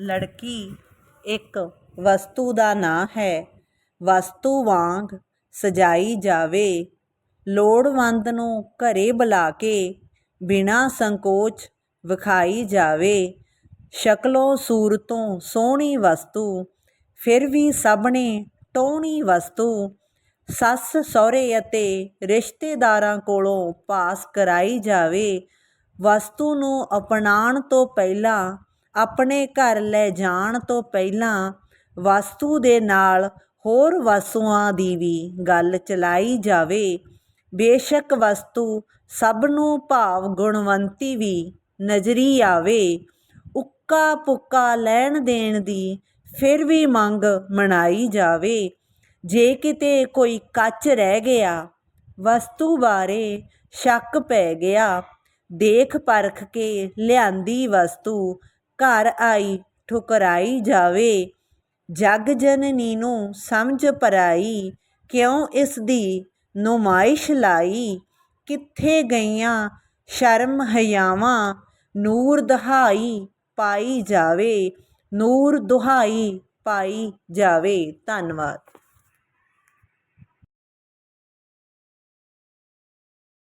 ਲੜਕੀ ਇੱਕ ਵਸਤੂ ਦਾ ਨਾਂ ਹੈ। ਵਸਤੂ ਵਾਂਗ ਸਜਾਈ ਜਾਵੇ। ਲੋੜਵੰਦ ਨੂੰ ਘਰੇ ਬੁਲਾ ਕੇ ਬਿਨਾਂ ਸੰਕੋਚ ਵਿਖਾਈ ਜਾਵੇ। ਸ਼ਕਲੋਂ ਸੂਰਤੋਂ ਸੋਹਣੀ ਵਸਤੂ, ਫਿਰ ਵੀ ਸਭ ਨੇ ਟੋਹਣੀ ਵਸਤੂ, ਸੱਸ ਸਹੁਰੇ ਅਤੇ ਰਿਸ਼ਤੇਦਾਰਾਂ ਕੋਲੋਂ ਪਾਸ ਕਰਾਈ ਜਾਵੇ। ਵਸਤੂ ਨੂੰ ਅਪਣਾਉਣ ਤੋਂ ਪਹਿਲਾਂ ਆਪਣੇ ਘਰ ਲੈ ਜਾਣ ਤੋਂ ਪਹਿਲਾਂ ਵਸਤੂ ਦੇ ਨਾਲ ਹੋਰ ਵਸਤੂਆਂ ਦੀ ਵੀ ਗੱਲ ਚਲਾਈ ਜਾਵੇ। ਬੇਸ਼ੱਕ ਵਸਤੂ ਸਭ ਨੂੰ ਭਾਵ ਗੁਣਵੰਤੀ ਵੀ ਨਜ਼ਰੀ ਆਵੇ, ਉੱਕਾ ਪੁੱਕਾ ਲੈਣ ਦੇਣ ਦੀ ਫਿਰ ਵੀ ਮੰਗ ਮਨਾਈ ਜਾਵੇ। ਜੇ ਕਿਤੇ ਕੋਈ ਕੱਚ ਰਹਿ ਗਿਆ, ਵਸਤੂ ਬਾਰੇ ਸ਼ੱਕ ਪੈ ਗਿਆ, ਦੇਖ ਪਰਖ ਕੇ ਲਿਆਂਦੀ ਵਸਤੂ ਘਰ ਆਈ ਠੁਕਰਾਈ ਜਾਵੇ। ਜਗ ਜਨਨੀ ਨੂੰ ਸਮਝ ਪਰਾਈ, ਕਿਉਂ ਇਸ ਦੀ ਨੁਮਾਇਸ਼ ਲਾਈ? ਕਿੱਥੇ ਗਈਆਂ ਸ਼ਰਮ ਹਯਾਵਾਂ? ਨੂਰ ਦਹਾਈ ਪਾਈ ਜਾਵੇ, ਨੂਰ ਦੁਹਾਈ ਪਾਈ ਜਾਵੇ। ਧੰਨਵਾਦ।